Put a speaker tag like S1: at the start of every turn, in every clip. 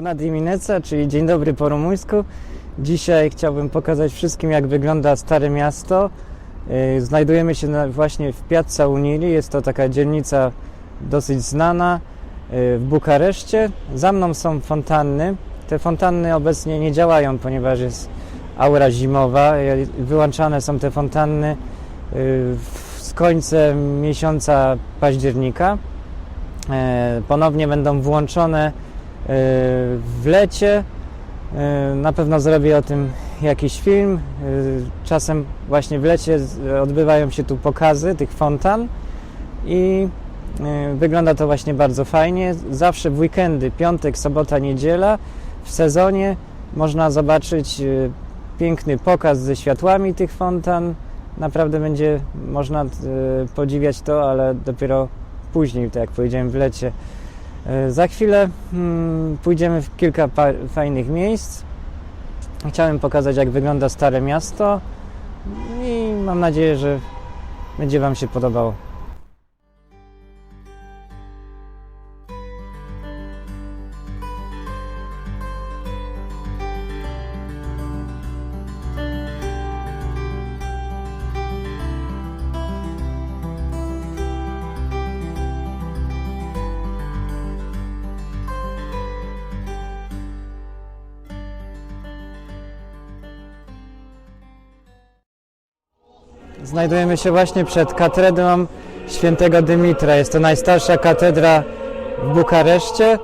S1: Bună dimineața, czyli dzień dobry po rumuńsku. Dzisiaj chciałbym pokazać wszystkim, jak wygląda Stare Miasto. Yy, Znajdujemy się właśnie w Piazza Unili. Jest to taka dzielnica dosyć znana yy, w Bukareszcie. Za mną są fontanny. Te fontanny obecnie nie działają, ponieważ jest aura zimowa. Yy, Wyłączane są te fontanny z końcem miesiąca października. Ponownie będą włączone w lecie. Yy, Na pewno zrobię o tym jakiś film. Yy, Czasem właśnie w lecie odbywają się tu pokazy tych fontan i yy, wygląda to właśnie bardzo fajnie. Zawsze w weekendy, piątek, sobota, niedziela w sezonie można zobaczyć piękny pokaz ze światłami tych fontan. Naprawdę będzie można podziwiać to, ale dopiero później, tak jak powiedziałem, w lecie. E, Za chwilę mm, pójdziemy w kilka fajnych miejsc. Chciałem pokazać, jak wygląda Stare Miasto i mam nadzieję, że będzie Wam się podobało. Znajdujemy się właśnie przed katedrą świętego Dymitra. Jest to najstarsza katedra w Bukareszcie.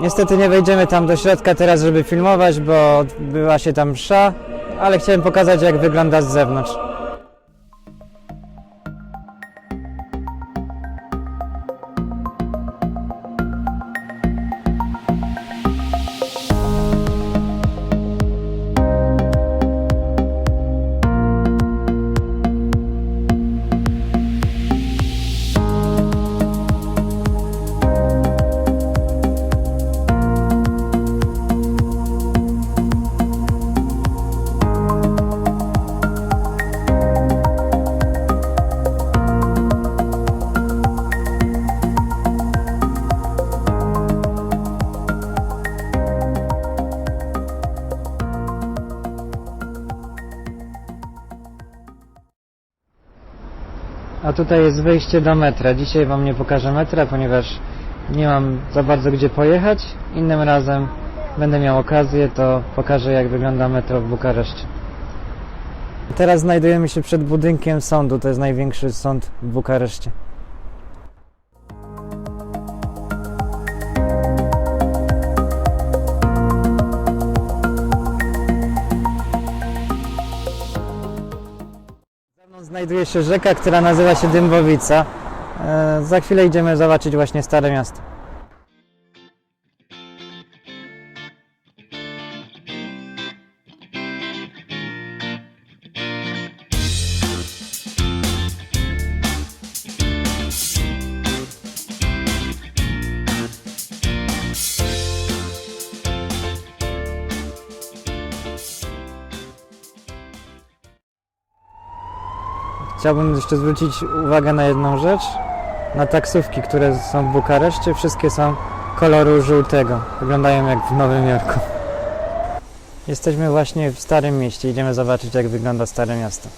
S1: Niestety nie wejdziemy tam do środka teraz, żeby filmować, bo była się tam msza, ale chciałem pokazać, jak wygląda z zewnątrz. Tutaj jest wejście do metra. Dzisiaj Wam nie pokażę metra, ponieważ nie mam za bardzo gdzie pojechać. Innym razem będę miał okazję, to pokażę jak wygląda metro w Bukareszcie. Teraz znajdujemy się przed budynkiem sądu. To jest największy sąd w Bukareszcie. Znajduje się rzeka, która nazywa się Dymbowica. E, za chwilę idziemy zobaczyć właśnie Stare Miasto. Chciałbym jeszcze zwrócić uwagę na jedną rzecz. Na taksówki, które są w Bukareszcie, wszystkie są koloru żółtego. Wyglądają jak w Nowym Jorku. Jesteśmy właśnie w Starym Mieście. Idziemy zobaczyć, jak wygląda Stare Miasto.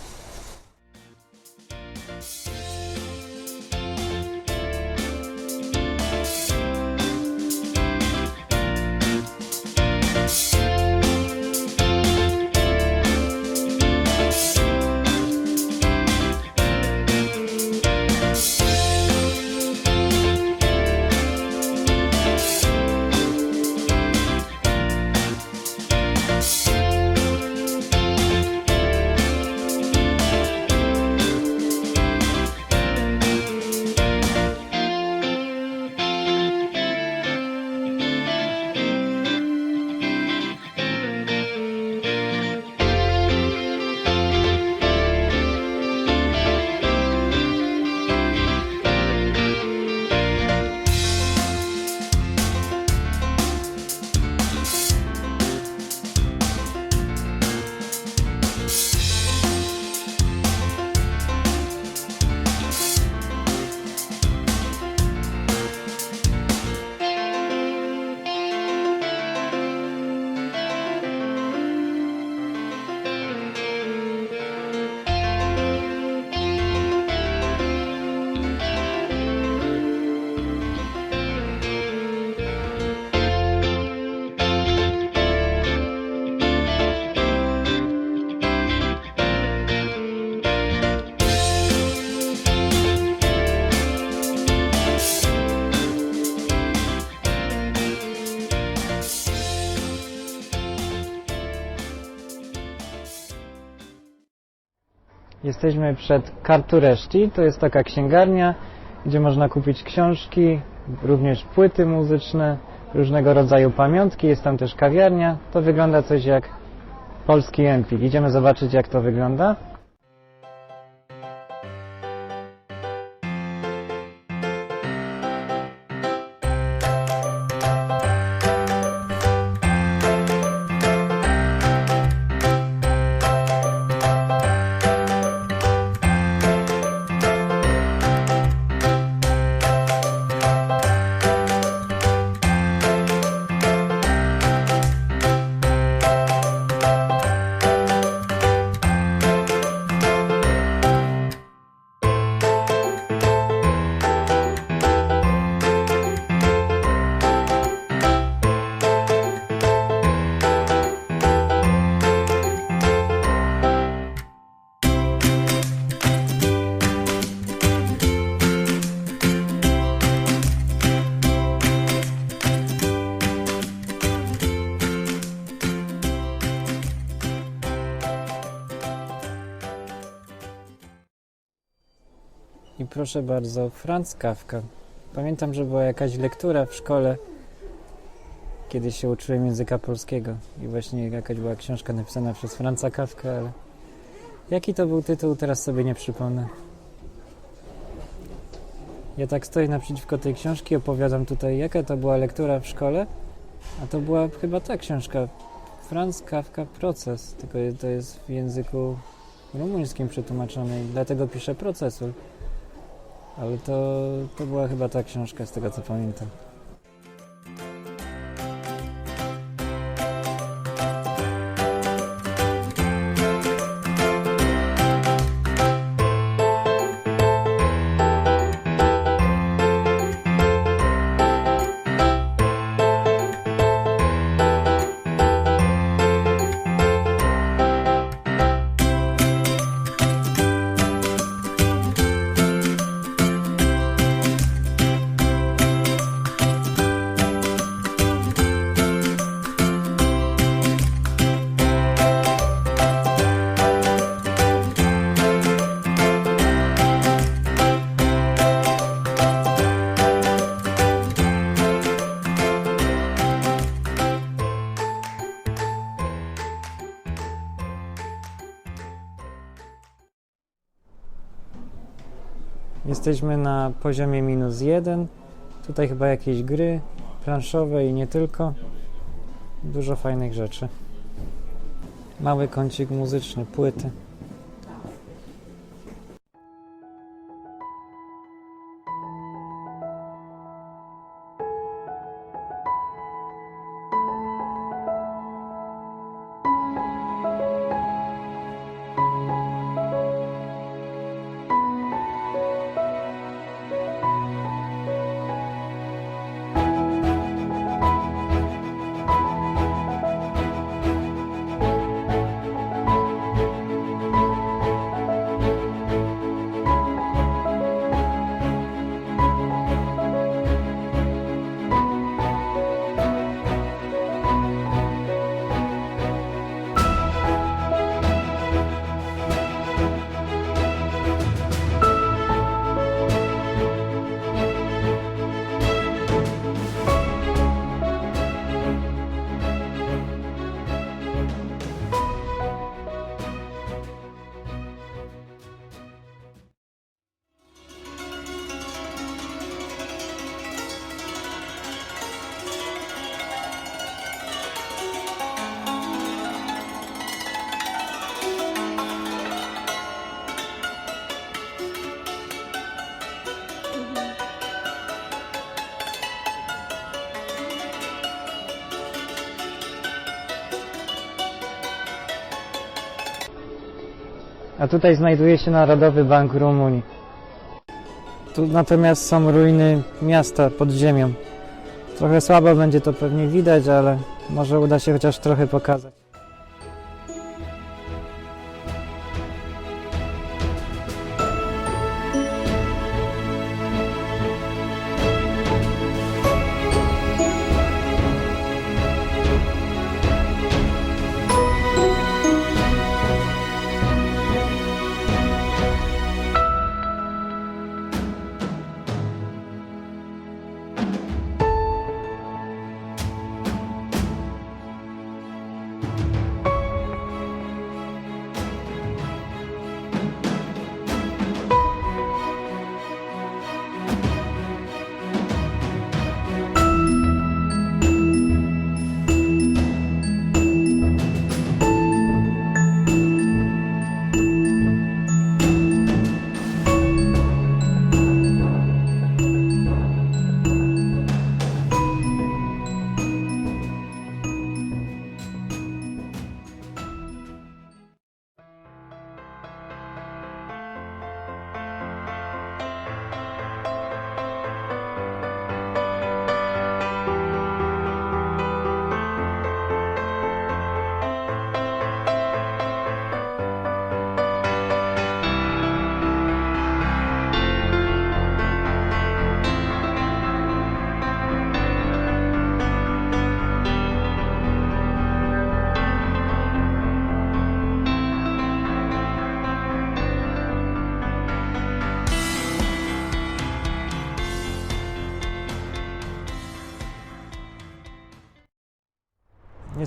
S1: Jesteśmy przed Kartureszti, to jest taka księgarnia, gdzie można kupić książki, również płyty muzyczne, różnego rodzaju pamiątki, jest tam też kawiarnia. To wygląda coś jak polski Empik. Idziemy zobaczyć jak to wygląda. I proszę bardzo, Franz Kafka. Pamiętam, że była jakaś lektura w szkole, kiedy się uczyłem języka polskiego. I właśnie jakaś była książka napisana przez Franza Kafkę, ale jaki to był tytuł, teraz sobie nie przypomnę. Ja tak stoję naprzeciwko tej książki, opowiadam tutaj, jaka to była lektura w szkole, a to była chyba ta książka, Franz Kafka Proces, tylko to jest w języku rumuńskim przetłumaczone i dlatego piszę procesor. Ale to, to była chyba ta książka, z tego co pamiętam. Jesteśmy na poziomie minus jeden. Tutaj chyba jakieś gry planszowe i nie tylko. Dużo fajnych rzeczy. Mały kącik muzyczny, płyty. A tutaj znajduje się Narodowy Bank Rumunii. Tu natomiast są ruiny miasta pod ziemią. Trochę słabo będzie to pewnie widać, ale może uda się chociaż trochę pokazać.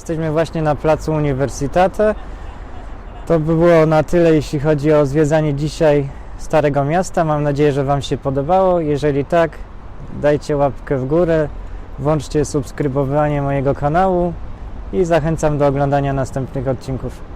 S1: Jesteśmy właśnie na placu Universitate. To by było na tyle, jeśli chodzi o zwiedzanie dzisiaj Starego Miasta. Mam nadzieję, że Wam się podobało. Jeżeli tak, dajcie łapkę w górę, włączcie subskrybowanie mojego kanału i zachęcam do oglądania następnych odcinków.